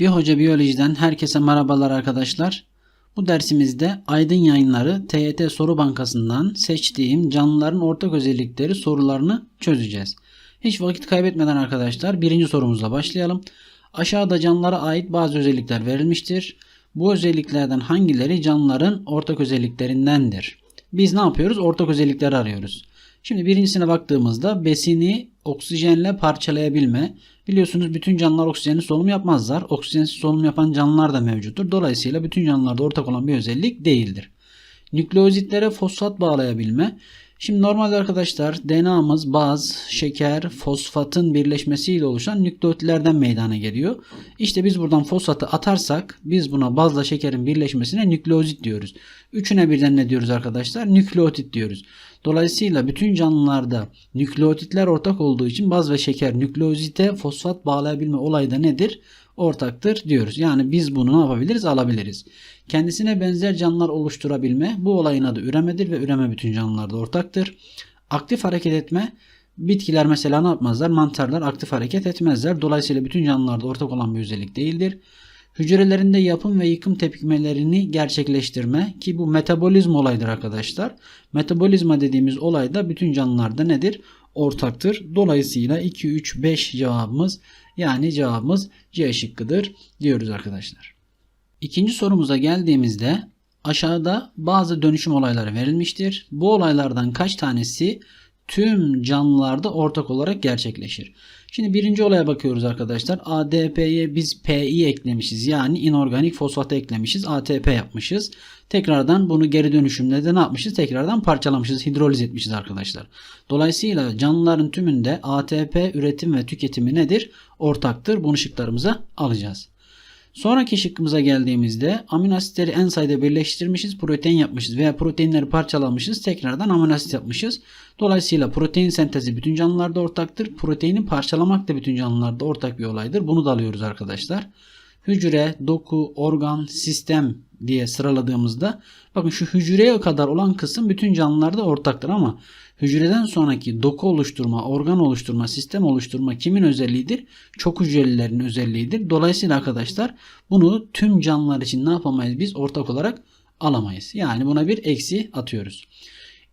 Bir Hoca Biyoloji'den herkese merhabalar arkadaşlar. Bu dersimizde Aydın Yayınları TYT Soru Bankası'ndan seçtiğim canlıların ortak özellikleri sorularını çözeceğiz. Hiç vakit kaybetmeden arkadaşlar birinci sorumuzla başlayalım. Aşağıda canlılara ait bazı özellikler verilmiştir. Bu özelliklerden hangileri canlıların ortak özelliklerindendir? Biz ne yapıyoruz? Ortak özellikleri arıyoruz. Şimdi birincisine baktığımızda besini oksijenle parçalayabilme. Biliyorsunuz bütün canlılar oksijenli solunum yapmazlar. Oksijensiz solunum yapan canlılar da mevcuttur. Dolayısıyla bütün canlılarda ortak olan bir özellik değildir. Nükleozitlere fosfat bağlayabilme. Şimdi normalde arkadaşlar DNA'mız baz, şeker, fosfatın birleşmesiyle oluşan nükleotitlerden meydana geliyor. İşte biz buradan fosfatı atarsak biz buna bazla şekerin birleşmesine nükleozit diyoruz. Üçüne birden ne diyoruz arkadaşlar? Nükleotit diyoruz. Dolayısıyla bütün canlılarda nükleotitler ortak olduğu için baz ve şeker nükleozite fosfat bağlayabilme olayı da nedir? Ortaktır diyoruz. Yani biz bunu ne yapabiliriz? Alabiliriz. Kendisine benzer canlılar oluşturabilme bu olayın adı üremedir ve üreme bütün canlılarda ortaktır. Aktif hareket etme bitkiler mesela ne yapmazlar? Mantarlar aktif hareket etmezler. Dolayısıyla bütün canlılarda ortak olan bir özellik değildir. Hücrelerinde yapım ve yıkım tepkimelerini gerçekleştirme ki bu metabolizm olaydır arkadaşlar. Metabolizma dediğimiz olay da bütün canlılarda nedir? Ortaktır. Dolayısıyla 2, 3, 5 cevabımız yani cevabımız C şıkkıdır diyoruz arkadaşlar. İkinci sorumuza geldiğimizde aşağıda bazı dönüşüm olayları verilmiştir. Bu olaylardan kaç tanesi tüm canlılarda ortak olarak gerçekleşir? Şimdi birinci olaya bakıyoruz arkadaşlar. ADP'ye biz PI eklemişiz. Yani inorganik fosfat eklemişiz. ATP yapmışız. Tekrardan bunu geri dönüşümle de ne yapmışız? Tekrardan parçalamışız. Hidroliz etmişiz arkadaşlar. Dolayısıyla canlıların tümünde ATP üretim ve tüketimi nedir? Ortaktır. Bunu şıklarımıza alacağız. Sonraki şıkkımıza geldiğimizde amino asitleri en sayıda birleştirmişiz, protein yapmışız veya proteinleri parçalamışız, tekrardan amino asit yapmışız. Dolayısıyla protein sentezi bütün canlılarda ortaktır. Proteini parçalamak da bütün canlılarda ortak bir olaydır. Bunu da alıyoruz arkadaşlar. Hücre, doku, organ, sistem diye sıraladığımızda bakın şu hücreye kadar olan kısım bütün canlılarda ortaktır ama hücreden sonraki doku oluşturma, organ oluşturma, sistem oluşturma kimin özelliğidir? Çok hücrelilerin özelliğidir. Dolayısıyla arkadaşlar bunu tüm canlılar için ne yapamayız? Biz ortak olarak alamayız. Yani buna bir eksi atıyoruz.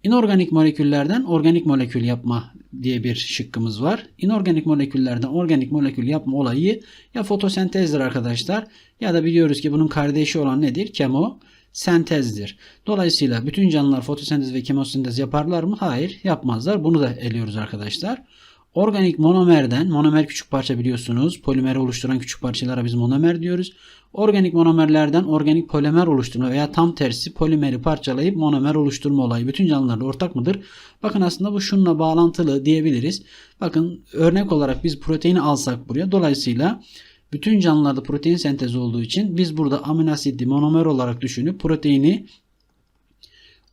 İnorganik moleküllerden organik molekül yapma diye bir şıkkımız var. İnorganik moleküllerden organik molekül yapma olayı ya fotosentezdir arkadaşlar ya da biliyoruz ki bunun kardeşi olan nedir? Kemo sentezdir. Dolayısıyla bütün canlılar fotosentez ve kemosentez yaparlar mı? Hayır yapmazlar. Bunu da eliyoruz arkadaşlar. Organik monomerden, monomer küçük parça biliyorsunuz. Polimeri oluşturan küçük parçalara biz monomer diyoruz. Organik monomerlerden organik polimer oluşturma veya tam tersi polimeri parçalayıp monomer oluşturma olayı bütün canlılarda ortak mıdır? Bakın aslında bu şununla bağlantılı diyebiliriz. Bakın örnek olarak biz proteini alsak buraya. Dolayısıyla bütün canlılarda protein sentezi olduğu için biz burada amino asidi monomer olarak düşünüp proteini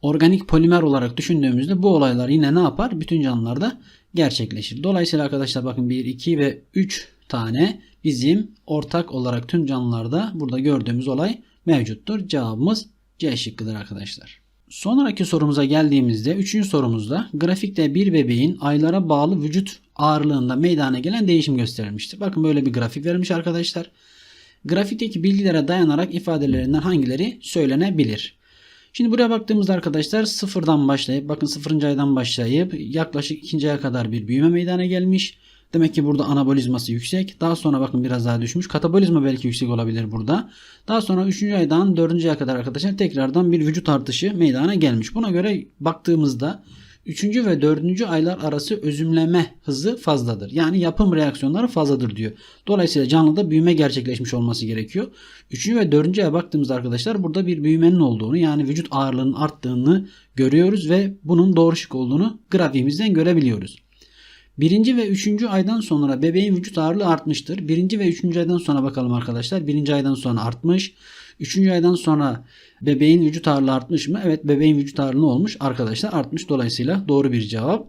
organik polimer olarak düşündüğümüzde bu olaylar yine ne yapar? Bütün canlılarda gerçekleşir. Dolayısıyla arkadaşlar bakın 1, 2 ve 3 tane bizim ortak olarak tüm canlılarda burada gördüğümüz olay mevcuttur. Cevabımız C şıkkıdır arkadaşlar. Sonraki sorumuza geldiğimizde 3. sorumuzda grafikte bir bebeğin aylara bağlı vücut ağırlığında meydana gelen değişim gösterilmiştir. Bakın böyle bir grafik vermiş arkadaşlar. Grafikteki bilgilere dayanarak ifadelerinden hangileri söylenebilir? Şimdi buraya baktığımızda arkadaşlar sıfırdan başlayıp bakın sıfırıncı aydan başlayıp yaklaşık ikinci aya kadar bir büyüme meydana gelmiş. Demek ki burada anabolizması yüksek. Daha sonra bakın biraz daha düşmüş. Katabolizma belki yüksek olabilir burada. Daha sonra 3. aydan 4. aya kadar arkadaşlar tekrardan bir vücut artışı meydana gelmiş. Buna göre baktığımızda 3. ve 4. aylar arası özümleme hızı fazladır. Yani yapım reaksiyonları fazladır diyor. Dolayısıyla canlıda büyüme gerçekleşmiş olması gerekiyor. 3. ve 4. aya baktığımızda arkadaşlar burada bir büyümenin olduğunu yani vücut ağırlığının arttığını görüyoruz ve bunun doğru şık olduğunu grafiğimizden görebiliyoruz. Birinci ve üçüncü aydan sonra bebeğin vücut ağırlığı artmıştır. Birinci ve üçüncü aydan sonra bakalım arkadaşlar. Birinci aydan sonra artmış. Üçüncü aydan sonra bebeğin vücut ağırlığı artmış mı? Evet bebeğin vücut ağırlığı olmuş? Arkadaşlar artmış. Dolayısıyla doğru bir cevap.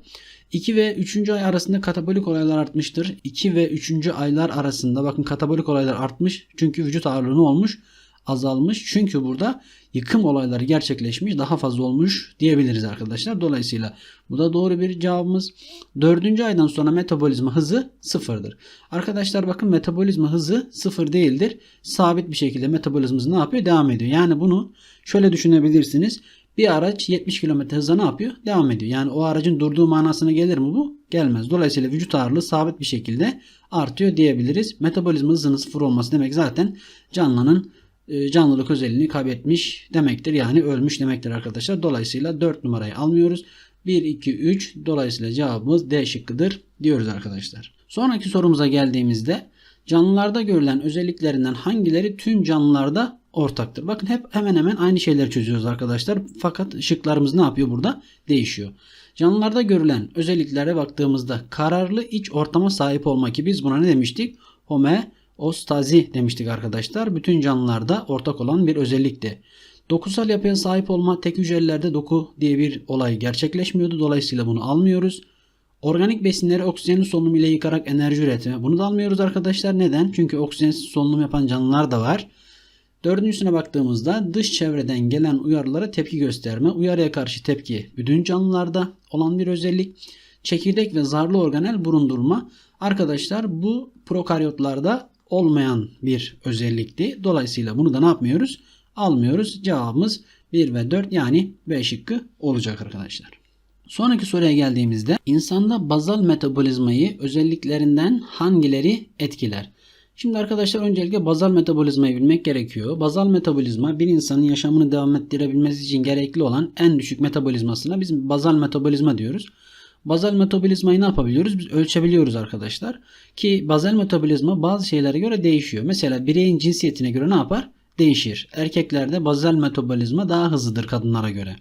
2 ve 3. ay arasında katabolik olaylar artmıştır. 2 ve 3. aylar arasında bakın katabolik olaylar artmış. Çünkü vücut ağırlığı olmuş? Azalmış. Çünkü burada yıkım olayları gerçekleşmiş daha fazla olmuş diyebiliriz arkadaşlar. Dolayısıyla bu da doğru bir cevabımız. Dördüncü aydan sonra metabolizma hızı sıfırdır. Arkadaşlar bakın metabolizma hızı sıfır değildir. Sabit bir şekilde metabolizmamız ne yapıyor? Devam ediyor. Yani bunu şöyle düşünebilirsiniz. Bir araç 70 km hızla ne yapıyor? Devam ediyor. Yani o aracın durduğu manasına gelir mi bu? Gelmez. Dolayısıyla vücut ağırlığı sabit bir şekilde artıyor diyebiliriz. Metabolizma hızının sıfır olması demek zaten canlının canlılık özelliğini kaybetmiş demektir. Yani ölmüş demektir arkadaşlar. Dolayısıyla 4 numarayı almıyoruz. 1, 2, 3 dolayısıyla cevabımız D şıkkıdır diyoruz arkadaşlar. Sonraki sorumuza geldiğimizde canlılarda görülen özelliklerinden hangileri tüm canlılarda ortaktır? Bakın hep hemen hemen aynı şeyleri çözüyoruz arkadaşlar. Fakat şıklarımız ne yapıyor burada? Değişiyor. Canlılarda görülen özelliklere baktığımızda kararlı iç ortama sahip olmak ki biz buna ne demiştik? Homeostazi demiştik arkadaşlar. Bütün canlılarda ortak olan bir özellikti. Dokusal yapıya sahip olma tek hücrelerde doku diye bir olay gerçekleşmiyordu. Dolayısıyla bunu almıyoruz. Organik besinleri oksijenin solunumu ile yıkarak enerji üretme. Bunu da almıyoruz arkadaşlar. Neden? Çünkü oksijensiz solunum yapan canlılar da var. Dördüncüsüne baktığımızda dış çevreden gelen uyarılara tepki gösterme. Uyarıya karşı tepki bütün canlılarda olan bir özellik. Çekirdek ve zarlı organel burundurma. Arkadaşlar bu prokaryotlarda olmayan bir özellikti. Dolayısıyla bunu da ne yapmıyoruz? Almıyoruz. Cevabımız 1 ve 4 yani B şıkkı olacak arkadaşlar. Sonraki soruya geldiğimizde insanda bazal metabolizmayı özelliklerinden hangileri etkiler? Şimdi arkadaşlar öncelikle bazal metabolizmayı bilmek gerekiyor. Bazal metabolizma bir insanın yaşamını devam ettirebilmesi için gerekli olan en düşük metabolizmasına biz bazal metabolizma diyoruz. Bazal metabolizmayı ne yapabiliyoruz? Biz ölçebiliyoruz arkadaşlar. Ki bazal metabolizma bazı şeylere göre değişiyor. Mesela bireyin cinsiyetine göre ne yapar? Değişir. Erkeklerde bazal metabolizma daha hızlıdır kadınlara göre.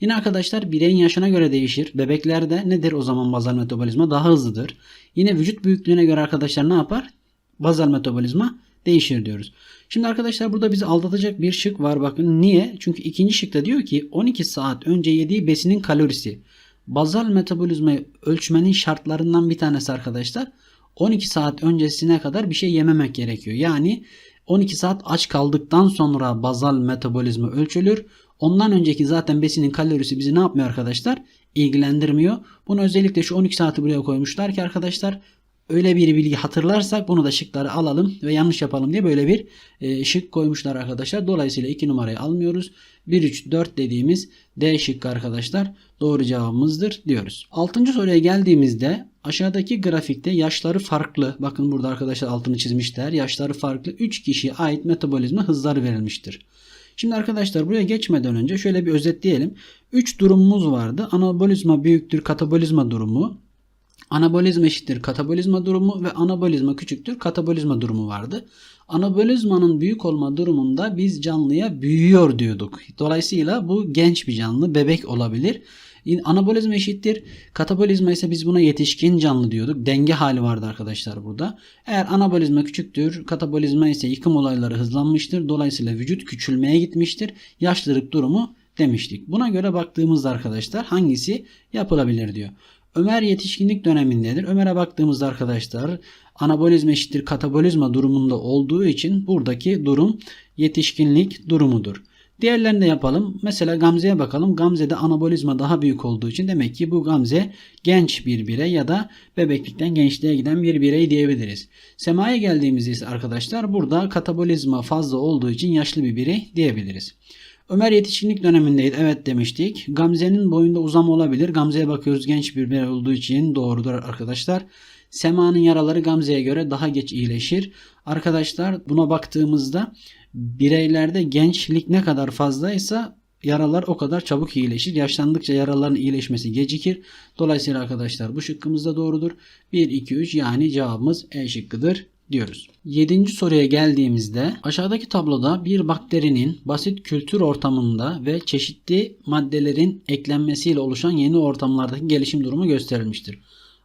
Yine arkadaşlar bireyin yaşına göre değişir. Bebeklerde nedir o zaman bazal metabolizma? Daha hızlıdır. Yine vücut büyüklüğüne göre arkadaşlar ne yapar? Bazal metabolizma değişir diyoruz. Şimdi arkadaşlar burada bizi aldatacak bir şık var bakın. Niye? Çünkü ikinci şıkta diyor ki 12 saat önce yediği besinin kalorisi. Bazal metabolizmayı ölçmenin şartlarından bir tanesi arkadaşlar. 12 saat öncesine kadar bir şey yememek gerekiyor. Yani 12 saat aç kaldıktan sonra bazal metabolizma ölçülür. Ondan önceki zaten besinin kalorisi bizi ne yapmıyor arkadaşlar? İlgilendirmiyor. Bunu özellikle şu 12 saati buraya koymuşlar ki arkadaşlar öyle bir bilgi hatırlarsak bunu da şıkları alalım ve yanlış yapalım diye böyle bir e, şık koymuşlar arkadaşlar. Dolayısıyla 2 numarayı almıyoruz. 1, 3, 4 dediğimiz D şıkkı arkadaşlar doğru cevabımızdır diyoruz. 6. soruya geldiğimizde aşağıdaki grafikte yaşları farklı. Bakın burada arkadaşlar altını çizmişler. Yaşları farklı 3 kişiye ait metabolizma hızları verilmiştir. Şimdi arkadaşlar buraya geçmeden önce şöyle bir özetleyelim. 3 durumumuz vardı. Anabolizma büyüktür katabolizma durumu. Anabolizma eşittir katabolizma durumu ve anabolizma küçüktür katabolizma durumu vardı. Anabolizmanın büyük olma durumunda biz canlıya büyüyor diyorduk. Dolayısıyla bu genç bir canlı, bebek olabilir. Anabolizma eşittir. Katabolizma ise biz buna yetişkin canlı diyorduk. Denge hali vardı arkadaşlar burada. Eğer anabolizma küçüktür, katabolizma ise yıkım olayları hızlanmıştır. Dolayısıyla vücut küçülmeye gitmiştir. Yaşlılık durumu demiştik. Buna göre baktığımızda arkadaşlar hangisi yapılabilir diyor. Ömer yetişkinlik dönemindedir. Ömer'e baktığımızda arkadaşlar anabolizma eşittir katabolizma durumunda olduğu için buradaki durum yetişkinlik durumudur. Diğerlerini de yapalım. Mesela Gamze'ye bakalım. Gamze'de anabolizma daha büyük olduğu için demek ki bu Gamze genç bir birey ya da bebeklikten gençliğe giden bir birey diyebiliriz. Sema'ya geldiğimizde ise arkadaşlar burada katabolizma fazla olduğu için yaşlı bir birey diyebiliriz. Ömer yetişkinlik dönemindeydi. Evet demiştik. Gamze'nin boyunda uzama olabilir. Gamze'ye bakıyoruz genç bir birey olduğu için doğrudur arkadaşlar. Sema'nın yaraları Gamze'ye göre daha geç iyileşir. Arkadaşlar buna baktığımızda bireylerde gençlik ne kadar fazlaysa yaralar o kadar çabuk iyileşir. Yaşlandıkça yaraların iyileşmesi gecikir. Dolayısıyla arkadaşlar bu şıkkımız da doğrudur. 1, 2, 3 yani cevabımız E şıkkıdır diyoruz. Yedinci soruya geldiğimizde aşağıdaki tabloda bir bakterinin basit kültür ortamında ve çeşitli maddelerin eklenmesiyle oluşan yeni ortamlardaki gelişim durumu gösterilmiştir.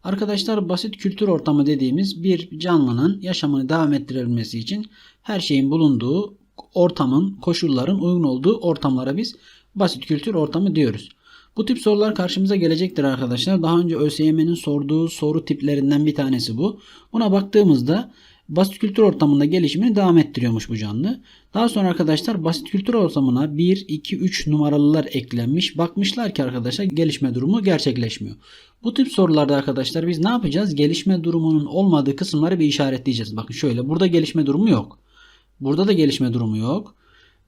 Arkadaşlar basit kültür ortamı dediğimiz bir canlının yaşamını devam ettirebilmesi için her şeyin bulunduğu ortamın, koşulların uygun olduğu ortamlara biz basit kültür ortamı diyoruz. Bu tip sorular karşımıza gelecektir arkadaşlar. Daha önce ÖSYM'nin sorduğu soru tiplerinden bir tanesi bu. Buna baktığımızda Basit kültür ortamında gelişimini devam ettiriyormuş bu canlı. Daha sonra arkadaşlar basit kültür ortamına 1, 2, 3 numaralılar eklenmiş. Bakmışlar ki arkadaşlar gelişme durumu gerçekleşmiyor. Bu tip sorularda arkadaşlar biz ne yapacağız? Gelişme durumunun olmadığı kısımları bir işaretleyeceğiz. Bakın şöyle burada gelişme durumu yok. Burada da gelişme durumu yok.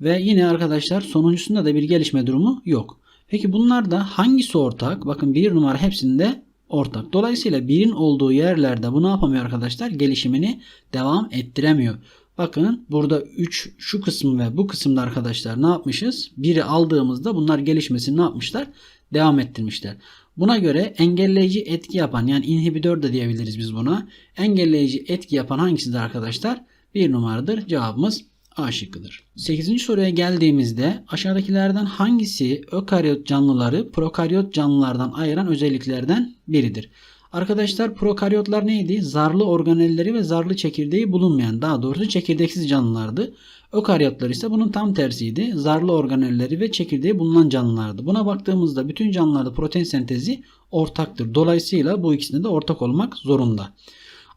Ve yine arkadaşlar sonuncusunda da bir gelişme durumu yok. Peki bunlarda hangisi ortak? Bakın bir numara hepsinde ortak. Dolayısıyla birin olduğu yerlerde bu ne yapamıyor arkadaşlar? Gelişimini devam ettiremiyor. Bakın burada 3 şu kısım ve bu kısımda arkadaşlar ne yapmışız? Biri aldığımızda bunlar gelişmesini ne yapmışlar? Devam ettirmişler. Buna göre engelleyici etki yapan yani inhibitör de diyebiliriz biz buna. Engelleyici etki yapan hangisidir arkadaşlar? Bir numaradır. Cevabımız A şıkkıdır. 8. soruya geldiğimizde aşağıdakilerden hangisi ökaryot canlıları prokaryot canlılardan ayıran özelliklerden biridir? Arkadaşlar prokaryotlar neydi? Zarlı organelleri ve zarlı çekirdeği bulunmayan daha doğrusu çekirdeksiz canlılardı. Ökaryotlar ise bunun tam tersiydi. Zarlı organelleri ve çekirdeği bulunan canlılardı. Buna baktığımızda bütün canlılarda protein sentezi ortaktır. Dolayısıyla bu ikisinde de ortak olmak zorunda.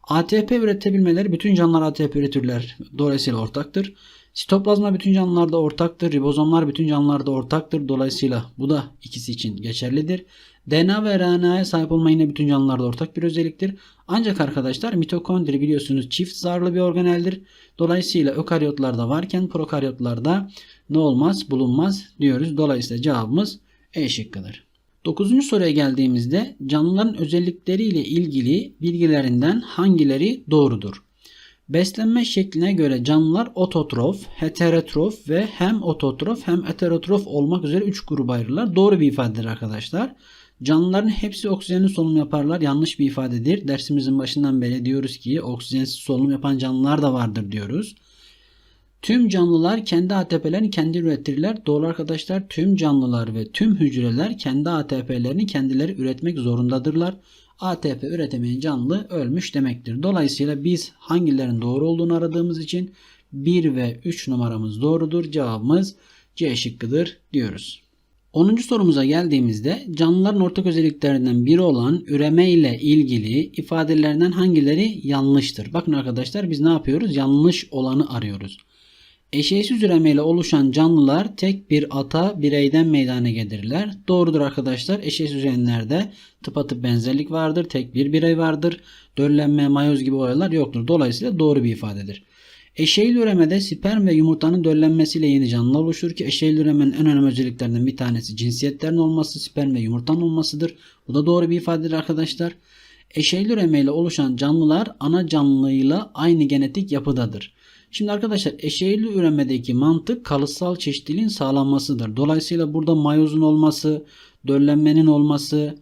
ATP üretebilmeleri bütün canlılar ATP üretirler. Dolayısıyla ortaktır. Sitoplazma bütün canlılarda ortaktır. Ribozomlar bütün canlılarda ortaktır. Dolayısıyla bu da ikisi için geçerlidir. DNA ve RNA'ya sahip olma yine bütün canlılarda ortak bir özelliktir. Ancak arkadaşlar mitokondri biliyorsunuz çift zarlı bir organeldir. Dolayısıyla ökaryotlarda varken prokaryotlarda ne olmaz bulunmaz diyoruz. Dolayısıyla cevabımız E şıkkıdır. Dokuzuncu soruya geldiğimizde canlıların özellikleriyle ilgili bilgilerinden hangileri doğrudur? Beslenme şekline göre canlılar ototrof, heterotrof ve hem ototrof hem heterotrof olmak üzere 3 gruba ayrılırlar. Doğru bir ifadedir arkadaşlar. Canlıların hepsi oksijenli solunum yaparlar. Yanlış bir ifadedir. Dersimizin başından beri diyoruz ki oksijensiz solunum yapan canlılar da vardır diyoruz. Tüm canlılar kendi ATP'lerini kendi üretirler. Doğru arkadaşlar tüm canlılar ve tüm hücreler kendi ATP'lerini kendileri üretmek zorundadırlar. ATP üretemeyen canlı ölmüş demektir. Dolayısıyla biz hangilerinin doğru olduğunu aradığımız için 1 ve 3 numaramız doğrudur. Cevabımız C şıkkıdır diyoruz. 10. sorumuza geldiğimizde canlıların ortak özelliklerinden biri olan üreme ile ilgili ifadelerinden hangileri yanlıştır? Bakın arkadaşlar biz ne yapıyoruz? Yanlış olanı arıyoruz. Eşeğsiz üremeyle oluşan canlılar tek bir ata bireyden meydana gelirler. Doğrudur arkadaşlar. Eşeğsiz üreyenlerde tıpatıp benzerlik vardır. Tek bir birey vardır. Döllenme, mayoz gibi olaylar yoktur. Dolayısıyla doğru bir ifadedir. Eşeğli üremede sperm ve yumurtanın döllenmesiyle yeni canlı oluşur ki eşeğli üremenin en önemli özelliklerinden bir tanesi cinsiyetlerin olması, sperm ve yumurtanın olmasıdır. Bu da doğru bir ifadedir arkadaşlar. Eşeğli üremeyle oluşan canlılar ana canlıyla aynı genetik yapıdadır. Şimdi arkadaşlar eşeğli üremedeki mantık kalıtsal çeşitliliğin sağlanmasıdır. Dolayısıyla burada mayozun olması, döllenmenin olması,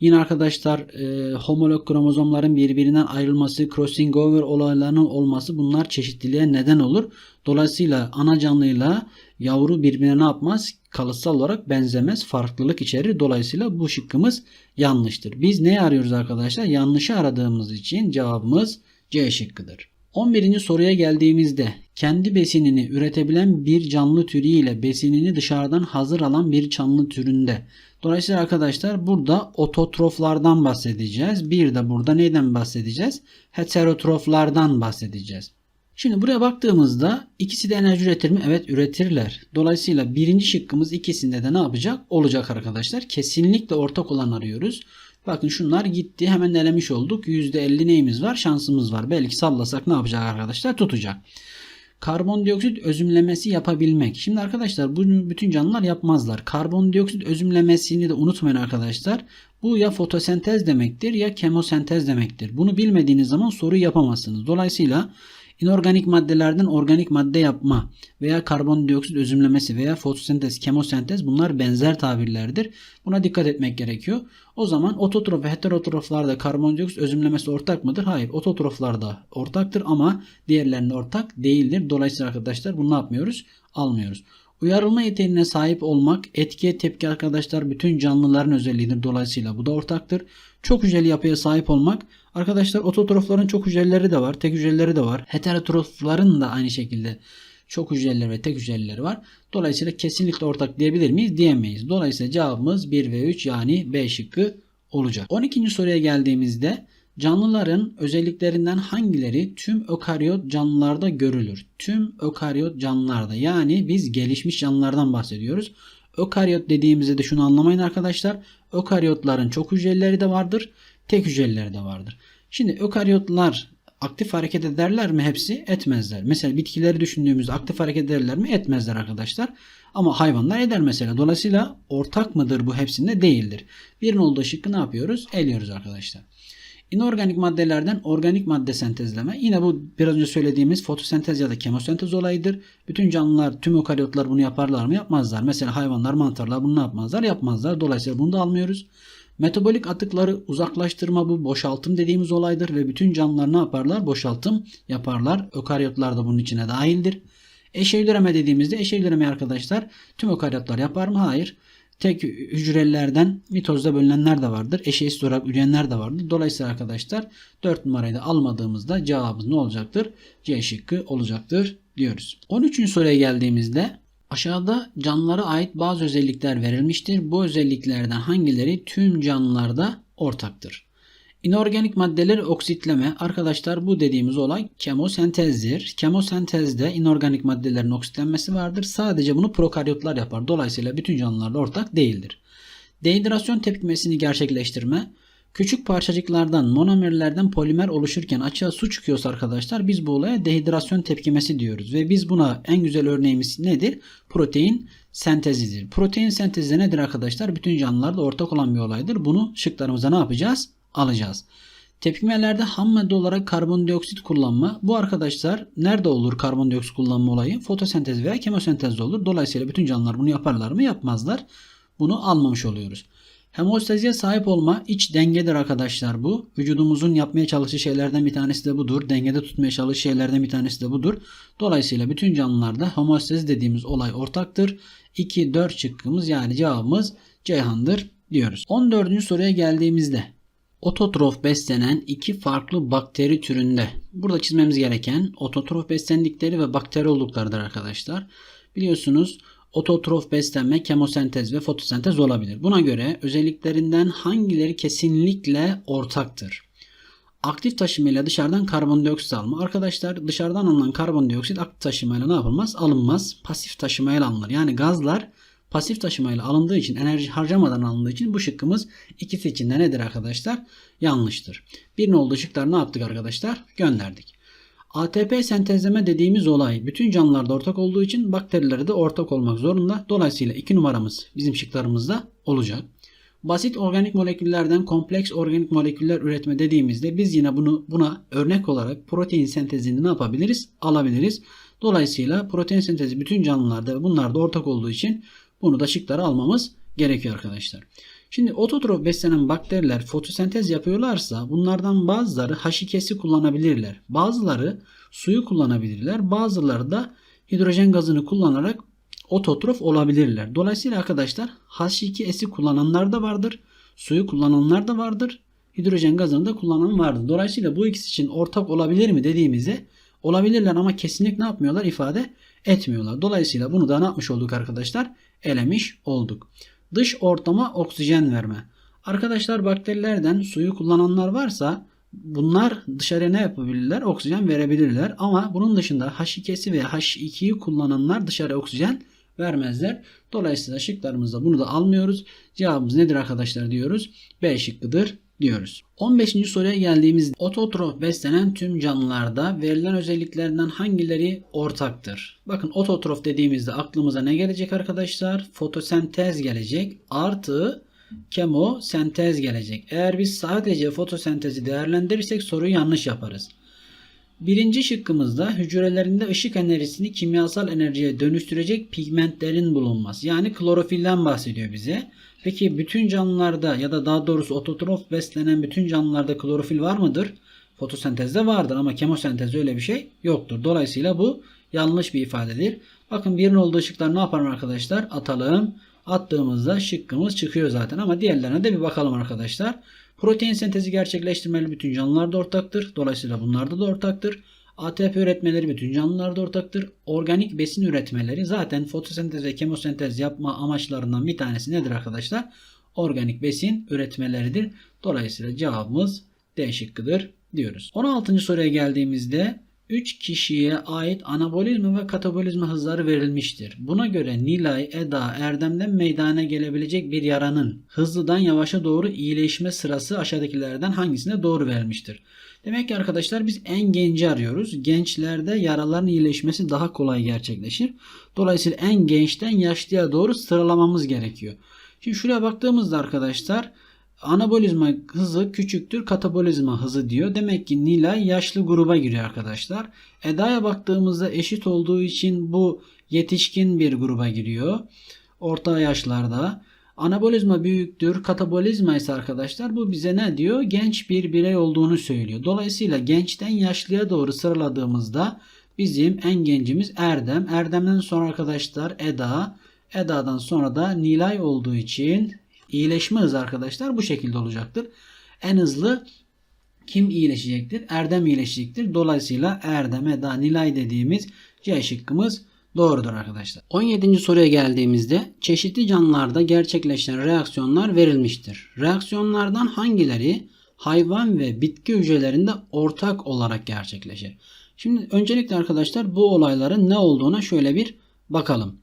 yine arkadaşlar e, homolog kromozomların birbirinden ayrılması, crossing over olaylarının olması bunlar çeşitliliğe neden olur. Dolayısıyla ana canlıyla yavru birbirine ne yapmaz? Kalıtsal olarak benzemez, farklılık içerir. Dolayısıyla bu şıkkımız yanlıştır. Biz ne arıyoruz arkadaşlar? Yanlışı aradığımız için cevabımız C şıkkıdır. 11. soruya geldiğimizde kendi besinini üretebilen bir canlı türü ile besinini dışarıdan hazır alan bir canlı türünde. Dolayısıyla arkadaşlar burada ototroflardan bahsedeceğiz. Bir de burada neyden bahsedeceğiz? Heterotroflardan bahsedeceğiz. Şimdi buraya baktığımızda ikisi de enerji üretir mi? Evet üretirler. Dolayısıyla birinci şıkkımız ikisinde de ne yapacak? Olacak arkadaşlar. Kesinlikle ortak olan arıyoruz. Bakın şunlar gitti. Hemen elemiş olduk. %50 neyimiz var? Şansımız var. Belki sallasak ne yapacak arkadaşlar? Tutacak. Karbondioksit özümlemesi yapabilmek. Şimdi arkadaşlar bunu bütün canlılar yapmazlar. Karbondioksit özümlemesini de unutmayın arkadaşlar. Bu ya fotosentez demektir ya kemosentez demektir. Bunu bilmediğiniz zaman soru yapamazsınız. Dolayısıyla İnorganik maddelerden organik madde yapma veya karbondioksit özümlemesi veya fotosentez, kemosentez bunlar benzer tabirlerdir. Buna dikkat etmek gerekiyor. O zaman ototrof ve heterotroflarda karbondioksit özümlemesi ortak mıdır? Hayır. Ototroflarda ortaktır ama diğerlerinde ortak değildir. Dolayısıyla arkadaşlar bunu ne yapmıyoruz? Almıyoruz. Uyarılma yeteneğine sahip olmak etkiye tepki arkadaşlar bütün canlıların özelliğidir. Dolayısıyla bu da ortaktır. Çok hücreli yapıya sahip olmak arkadaşlar ototrofların çok hücreleri de var. Tek hücreleri de var. Heterotrofların da aynı şekilde çok hücreliler ve tek hücrelileri var. Dolayısıyla kesinlikle ortak diyebilir miyiz? Diyemeyiz. Dolayısıyla cevabımız 1 ve 3 yani B şıkkı olacak. 12. soruya geldiğimizde Canlıların özelliklerinden hangileri tüm ökaryot canlılarda görülür? Tüm ökaryot canlılarda yani biz gelişmiş canlılardan bahsediyoruz. Ökaryot dediğimizde de şunu anlamayın arkadaşlar. Ökaryotların çok hücreleri de vardır, tek hücreleri de vardır. Şimdi ökaryotlar aktif hareket ederler mi hepsi? Etmezler. Mesela bitkileri düşündüğümüzde aktif hareket ederler mi? Etmezler arkadaşlar. Ama hayvanlar eder mesela. Dolayısıyla ortak mıdır bu hepsinde? Değildir. Birinin olduğu şıkkı ne yapıyoruz? Eliyoruz arkadaşlar. İnorganik maddelerden organik madde sentezleme. Yine bu biraz önce söylediğimiz fotosentez ya da kemosentez olayıdır. Bütün canlılar, tüm ökaryotlar bunu yaparlar mı? Yapmazlar. Mesela hayvanlar, mantarlar bunu yapmazlar? Yapmazlar. Dolayısıyla bunu da almıyoruz. Metabolik atıkları uzaklaştırma bu boşaltım dediğimiz olaydır ve bütün canlılar ne yaparlar? Boşaltım yaparlar. Ökaryotlar da bunun içine dahildir. Eşevlereme dediğimizde eşevlereme arkadaşlar tüm ökaryotlar yapar mı? Hayır. Tek hücrelerden mitozda bölünenler de vardır. Eşeğsiz olarak üreyenler de vardır. Dolayısıyla arkadaşlar 4 numarayı da almadığımızda cevabımız ne olacaktır? C şıkkı olacaktır diyoruz. 13. soruya geldiğimizde aşağıda canlılara ait bazı özellikler verilmiştir. Bu özelliklerden hangileri tüm canlılarda ortaktır? İnorganik maddeleri oksitleme. Arkadaşlar bu dediğimiz olay kemosentezdir. Kemosentezde inorganik maddelerin oksitlenmesi vardır. Sadece bunu prokaryotlar yapar. Dolayısıyla bütün canlılarda ortak değildir. Dehidrasyon tepkimesini gerçekleştirme. Küçük parçacıklardan, monomerlerden polimer oluşurken açığa su çıkıyorsa arkadaşlar biz bu olaya dehidrasyon tepkimesi diyoruz. Ve biz buna en güzel örneğimiz nedir? Protein sentezidir. Protein sentezi nedir arkadaşlar? Bütün canlılarda ortak olan bir olaydır. Bunu şıklarımıza ne yapacağız? Alacağız. Tepkimelerde ham madde olarak karbondioksit kullanma. Bu arkadaşlar nerede olur karbondioksit kullanma olayı? Fotosentez veya kemosentezde olur. Dolayısıyla bütün canlılar bunu yaparlar mı? Yapmazlar. Bunu almamış oluyoruz. Hemostaziye sahip olma iç dengedir arkadaşlar bu. Vücudumuzun yapmaya çalıştığı şeylerden bir tanesi de budur. Dengede tutmaya çalıştığı şeylerden bir tanesi de budur. Dolayısıyla bütün canlılarda homostazi dediğimiz olay ortaktır. 2, 4 çıkkımız yani cevabımız Ceyhan'dır diyoruz. 14. soruya geldiğimizde Ototrof beslenen iki farklı bakteri türünde. Burada çizmemiz gereken ototrof beslendikleri ve bakteri olduklarıdır arkadaşlar. Biliyorsunuz ototrof beslenme, kemosentez ve fotosentez olabilir. Buna göre özelliklerinden hangileri kesinlikle ortaktır? Aktif taşımayla dışarıdan karbondioksit alma. Arkadaşlar dışarıdan alınan karbondioksit aktif taşımayla ne yapılmaz? Alınmaz. Pasif taşımayla alınır. Yani gazlar pasif taşımayla alındığı için enerji harcamadan alındığı için bu şıkkımız ikisi için nedir arkadaşlar? Yanlıştır. Bir olduğu şıklar ne yaptık arkadaşlar? Gönderdik. ATP sentezleme dediğimiz olay bütün canlılarda ortak olduğu için bakterilerde de ortak olmak zorunda. Dolayısıyla iki numaramız bizim şıklarımızda olacak. Basit organik moleküllerden kompleks organik moleküller üretme dediğimizde biz yine bunu buna örnek olarak protein sentezini ne yapabiliriz? Alabiliriz. Dolayısıyla protein sentezi bütün canlılarda ve bunlarda ortak olduğu için bunu da şıklara almamız gerekiyor arkadaşlar. Şimdi ototrof beslenen bakteriler fotosentez yapıyorlarsa bunlardan bazıları H2S'i kullanabilirler. Bazıları suyu kullanabilirler. Bazıları da hidrojen gazını kullanarak ototrof olabilirler. Dolayısıyla arkadaşlar H2S'i kullananlar da vardır. Suyu kullananlar da vardır. Hidrojen gazını da kullanan vardır. Dolayısıyla bu ikisi için ortak olabilir mi dediğimizde olabilirler ama kesinlikle ne yapmıyorlar ifade etmiyorlar. Dolayısıyla bunu da ne yapmış olduk arkadaşlar? Elemiş olduk. Dış ortama oksijen verme. Arkadaşlar bakterilerden suyu kullananlar varsa bunlar dışarıya ne yapabilirler? Oksijen verebilirler. Ama bunun dışında H2'si ve H2'yi kullananlar dışarı oksijen vermezler. Dolayısıyla şıklarımızda bunu da almıyoruz. Cevabımız nedir arkadaşlar diyoruz. B şıkkıdır diyoruz. 15. soruya geldiğimizde ototrof beslenen tüm canlılarda verilen özelliklerinden hangileri ortaktır? Bakın ototrof dediğimizde aklımıza ne gelecek arkadaşlar? Fotosentez gelecek artı kemosentez gelecek. Eğer biz sadece fotosentezi değerlendirirsek soruyu yanlış yaparız. Birinci şıkkımızda hücrelerinde ışık enerjisini kimyasal enerjiye dönüştürecek pigmentlerin bulunması. Yani klorofilden bahsediyor bize. Peki bütün canlılarda ya da daha doğrusu ototrof beslenen bütün canlılarda klorofil var mıdır? Fotosentezde vardır ama kemosentezde öyle bir şey yoktur. Dolayısıyla bu yanlış bir ifadedir. Bakın birin olduğu şıklar ne yapalım arkadaşlar? Atalım. Attığımızda şıkkımız çıkıyor zaten ama diğerlerine de bir bakalım arkadaşlar. Protein sentezi gerçekleştirmeli bütün canlılarda ortaktır. Dolayısıyla bunlarda da ortaktır. ATP üretmeleri bütün canlılarda ortaktır. Organik besin üretmeleri zaten fotosentez ve kemosentez yapma amaçlarından bir tanesi nedir arkadaşlar? Organik besin üretmeleridir. Dolayısıyla cevabımız D şıkkıdır diyoruz. 16. soruya geldiğimizde 3 kişiye ait anabolizma ve katabolizma hızları verilmiştir. Buna göre Nilay, Eda, Erdem'den meydana gelebilecek bir yaranın hızlıdan yavaşa doğru iyileşme sırası aşağıdakilerden hangisine doğru verilmiştir? Demek ki arkadaşlar biz en genci arıyoruz. Gençlerde yaraların iyileşmesi daha kolay gerçekleşir. Dolayısıyla en gençten yaşlıya doğru sıralamamız gerekiyor. Şimdi şuraya baktığımızda arkadaşlar anabolizma hızı küçüktür katabolizma hızı diyor. Demek ki Nilay yaşlı gruba giriyor arkadaşlar. Eda'ya baktığımızda eşit olduğu için bu yetişkin bir gruba giriyor. Orta yaşlarda. Anabolizma büyüktür, katabolizma ise arkadaşlar bu bize ne diyor? Genç bir birey olduğunu söylüyor. Dolayısıyla gençten yaşlıya doğru sıraladığımızda bizim en gencimiz Erdem. Erdem'den sonra arkadaşlar Eda. Eda'dan sonra da Nilay olduğu için iyileşme hızı arkadaşlar bu şekilde olacaktır. En hızlı kim iyileşecektir? Erdem iyileşecektir. Dolayısıyla Erdem, Eda, Nilay dediğimiz C şıkkımız doğrudur arkadaşlar. 17. soruya geldiğimizde çeşitli canlılarda gerçekleşen reaksiyonlar verilmiştir. Reaksiyonlardan hangileri hayvan ve bitki hücrelerinde ortak olarak gerçekleşir? Şimdi öncelikle arkadaşlar bu olayların ne olduğuna şöyle bir bakalım.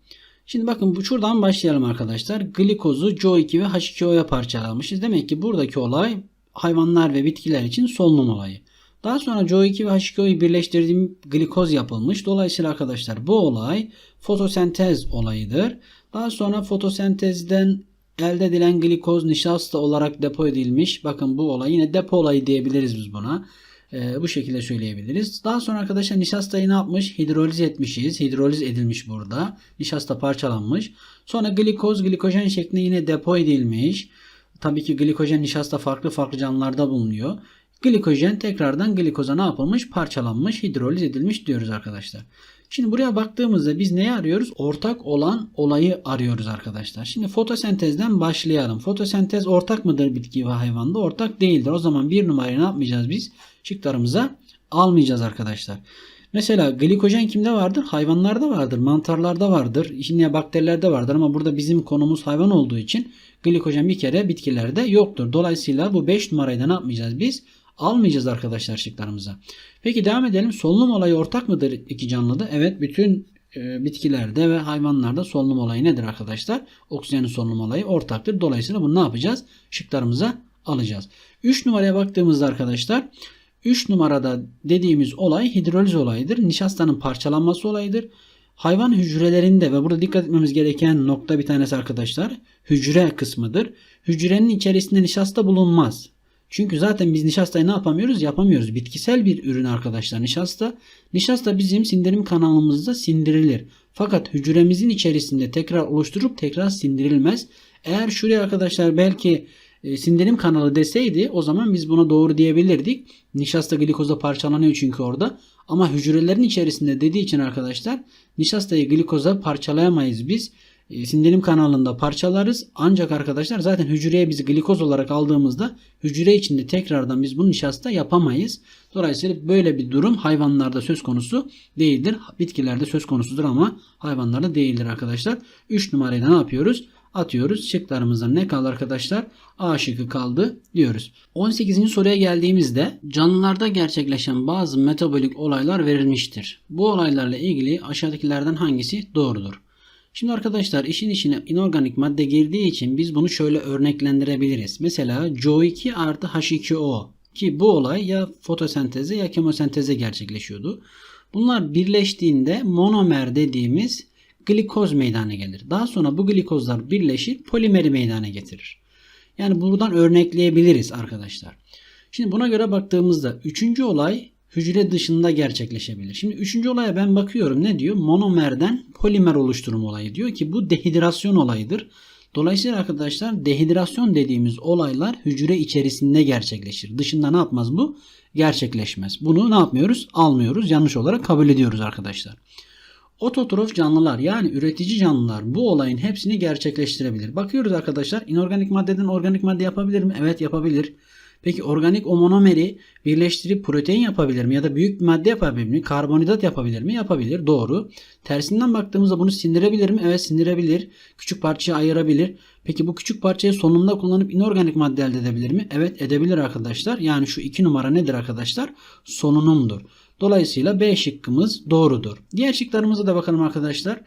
Şimdi bakın bu şuradan başlayalım arkadaşlar. Glikozu CO2 ve H2O'ya parçalamışız. Demek ki buradaki olay hayvanlar ve bitkiler için solunum olayı. Daha sonra CO2 ve H2O'yu birleştirdiğim glikoz yapılmış. Dolayısıyla arkadaşlar bu olay fotosentez olayıdır. Daha sonra fotosentezden elde edilen glikoz nişasta olarak depo edilmiş. Bakın bu olay yine depo olayı diyebiliriz biz buna. Ee, bu şekilde söyleyebiliriz. Daha sonra arkadaşlar nişastayı ne yapmış? Hidroliz etmişiz. Hidroliz edilmiş burada. Nişasta parçalanmış. Sonra glikoz glikojen şeklinde yine depo edilmiş. Tabii ki glikojen nişasta farklı farklı canlılarda bulunuyor. Glikojen tekrardan glikoza ne yapılmış? Parçalanmış, hidroliz edilmiş diyoruz arkadaşlar. Şimdi buraya baktığımızda biz neyi arıyoruz? Ortak olan olayı arıyoruz arkadaşlar. Şimdi fotosentezden başlayalım. Fotosentez ortak mıdır bitki ve hayvanda? Ortak değildir. O zaman bir numarayı ne yapmayacağız biz? Şıklarımıza almayacağız arkadaşlar. Mesela glikojen kimde vardır? Hayvanlarda vardır, mantarlarda vardır, yine bakterilerde vardır ama burada bizim konumuz hayvan olduğu için glikojen bir kere bitkilerde yoktur. Dolayısıyla bu 5 numarayı da ne yapmayacağız biz? Almayacağız arkadaşlar şıklarımıza. Peki devam edelim. Solunum olayı ortak mıdır iki canlıda? Evet bütün e, bitkilerde ve hayvanlarda solunum olayı nedir arkadaşlar? Oksijenin solunum olayı ortaktır. Dolayısıyla bunu ne yapacağız? Şıklarımıza alacağız. 3 numaraya baktığımızda arkadaşlar 3 numarada dediğimiz olay hidroliz olayıdır. Nişastanın parçalanması olayıdır. Hayvan hücrelerinde ve burada dikkat etmemiz gereken nokta bir tanesi arkadaşlar hücre kısmıdır. Hücrenin içerisinde nişasta bulunmaz. Çünkü zaten biz nişastayı ne yapamıyoruz? Yapamıyoruz. Bitkisel bir ürün arkadaşlar nişasta. Nişasta bizim sindirim kanalımızda sindirilir. Fakat hücremizin içerisinde tekrar oluşturup tekrar sindirilmez. Eğer şuraya arkadaşlar belki sindirim kanalı deseydi o zaman biz buna doğru diyebilirdik. Nişasta glikoza parçalanıyor çünkü orada. Ama hücrelerin içerisinde dediği için arkadaşlar nişastayı glikoza parçalayamayız biz. E, sindirim kanalında parçalarız. Ancak arkadaşlar zaten hücreye biz glikoz olarak aldığımızda hücre içinde tekrardan biz bunu nişasta yapamayız. Dolayısıyla böyle bir durum hayvanlarda söz konusu değildir. Bitkilerde söz konusudur ama hayvanlarda değildir arkadaşlar. 3 numarayı da ne yapıyoruz? Atıyoruz. Şıklarımızda ne kaldı arkadaşlar? A şıkkı kaldı diyoruz. 18. soruya geldiğimizde canlılarda gerçekleşen bazı metabolik olaylar verilmiştir. Bu olaylarla ilgili aşağıdakilerden hangisi doğrudur? Şimdi arkadaşlar işin içine inorganik madde girdiği için biz bunu şöyle örneklendirebiliriz. Mesela CO2 artı H2O ki bu olay ya fotosenteze ya kemosenteze gerçekleşiyordu. Bunlar birleştiğinde monomer dediğimiz glikoz meydana gelir. Daha sonra bu glikozlar birleşir polimeri meydana getirir. Yani buradan örnekleyebiliriz arkadaşlar. Şimdi buna göre baktığımızda üçüncü olay hücre dışında gerçekleşebilir. Şimdi üçüncü olaya ben bakıyorum ne diyor? Monomerden polimer oluşturum olayı diyor ki bu dehidrasyon olayıdır. Dolayısıyla arkadaşlar dehidrasyon dediğimiz olaylar hücre içerisinde gerçekleşir. Dışında ne yapmaz bu? Gerçekleşmez. Bunu ne yapmıyoruz? Almıyoruz. Yanlış olarak kabul ediyoruz arkadaşlar. Ototrof canlılar yani üretici canlılar bu olayın hepsini gerçekleştirebilir. Bakıyoruz arkadaşlar inorganik maddeden organik madde yapabilir mi? Evet yapabilir. Peki organik o monomeri birleştirip protein yapabilir mi? Ya da büyük bir madde yapabilir mi? Karbonhidrat yapabilir mi? Yapabilir. Doğru. Tersinden baktığımızda bunu sindirebilir mi? Evet sindirebilir. Küçük parçaya ayırabilir. Peki bu küçük parçayı solunumda kullanıp inorganik madde elde edebilir mi? Evet edebilir arkadaşlar. Yani şu iki numara nedir arkadaşlar? Solunumdur. Dolayısıyla B şıkkımız doğrudur. Diğer şıklarımıza da bakalım arkadaşlar.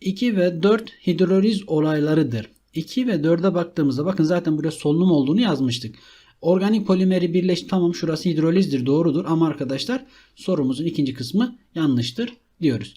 2 ve 4 hidroliz olaylarıdır. 2 ve 4'e baktığımızda bakın zaten buraya solunum olduğunu yazmıştık. Organik polimeri birleş tamam şurası hidrolizdir doğrudur ama arkadaşlar sorumuzun ikinci kısmı yanlıştır diyoruz.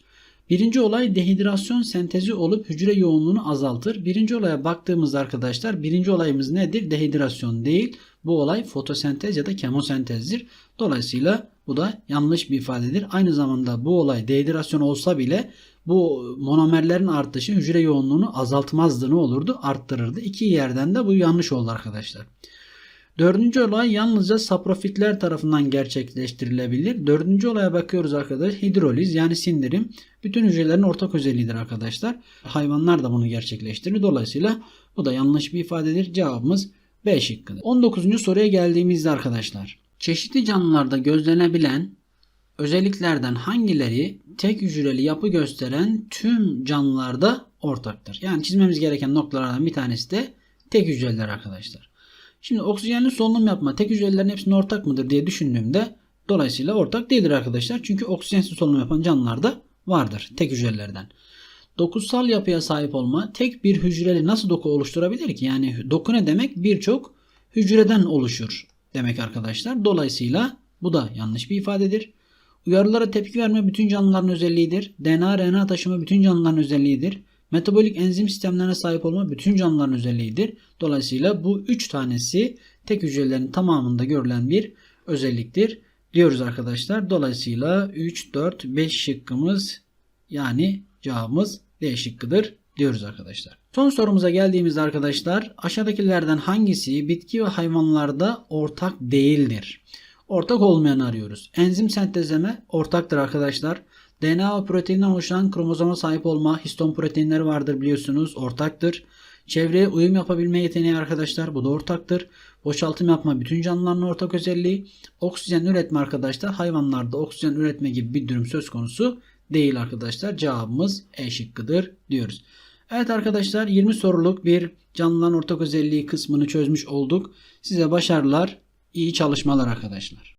Birinci olay dehidrasyon sentezi olup hücre yoğunluğunu azaltır. Birinci olaya baktığımızda arkadaşlar birinci olayımız nedir? Dehidrasyon değil. Bu olay fotosentez ya da kemosentezdir. Dolayısıyla bu da yanlış bir ifadedir. Aynı zamanda bu olay dehidrasyon olsa bile bu monomerlerin artışı hücre yoğunluğunu azaltmazdı ne olurdu? Arttırırdı. İki yerden de bu yanlış oldu arkadaşlar. Dördüncü olay yalnızca saprofitler tarafından gerçekleştirilebilir. Dördüncü olaya bakıyoruz arkadaşlar. Hidroliz yani sindirim bütün hücrelerin ortak özelliğidir arkadaşlar. Hayvanlar da bunu gerçekleştirir. Dolayısıyla bu da yanlış bir ifadedir. Cevabımız B şıkkıdır. 19. soruya geldiğimizde arkadaşlar. Çeşitli canlılarda gözlenebilen özelliklerden hangileri tek hücreli yapı gösteren tüm canlılarda ortaktır? Yani çizmemiz gereken noktalardan bir tanesi de tek hücreliler arkadaşlar. Şimdi oksijenli solunum yapma tek hücrelerin hepsinin ortak mıdır diye düşündüğümde dolayısıyla ortak değildir arkadaşlar. Çünkü oksijensiz solunum yapan canlılarda vardır tek hücrelerden. Dokutsal yapıya sahip olma tek bir hücreli nasıl doku oluşturabilir ki? Yani doku ne demek? Birçok hücreden oluşur demek arkadaşlar. Dolayısıyla bu da yanlış bir ifadedir. Uyarılara tepki verme bütün canlıların özelliğidir. DNA, RNA taşıma bütün canlıların özelliğidir. Metabolik enzim sistemlerine sahip olma bütün canlıların özelliğidir. Dolayısıyla bu üç tanesi tek hücrelerin tamamında görülen bir özelliktir diyoruz arkadaşlar. Dolayısıyla 3, 4, 5 şıkkımız yani cevabımız D şıkkıdır diyoruz arkadaşlar. Son sorumuza geldiğimizde arkadaşlar aşağıdakilerden hangisi bitki ve hayvanlarda ortak değildir? Ortak olmayanı arıyoruz. Enzim sentezleme ortaktır arkadaşlar. DNA ve proteinden oluşan kromozoma sahip olma, histon proteinleri vardır biliyorsunuz, ortaktır. Çevreye uyum yapabilme yeteneği arkadaşlar, bu da ortaktır. Boşaltım yapma bütün canlıların ortak özelliği. Oksijen üretme arkadaşlar, hayvanlarda oksijen üretme gibi bir durum söz konusu değil arkadaşlar. Cevabımız E şıkkıdır diyoruz. Evet arkadaşlar 20 soruluk bir canlıların ortak özelliği kısmını çözmüş olduk. Size başarılar, iyi çalışmalar arkadaşlar.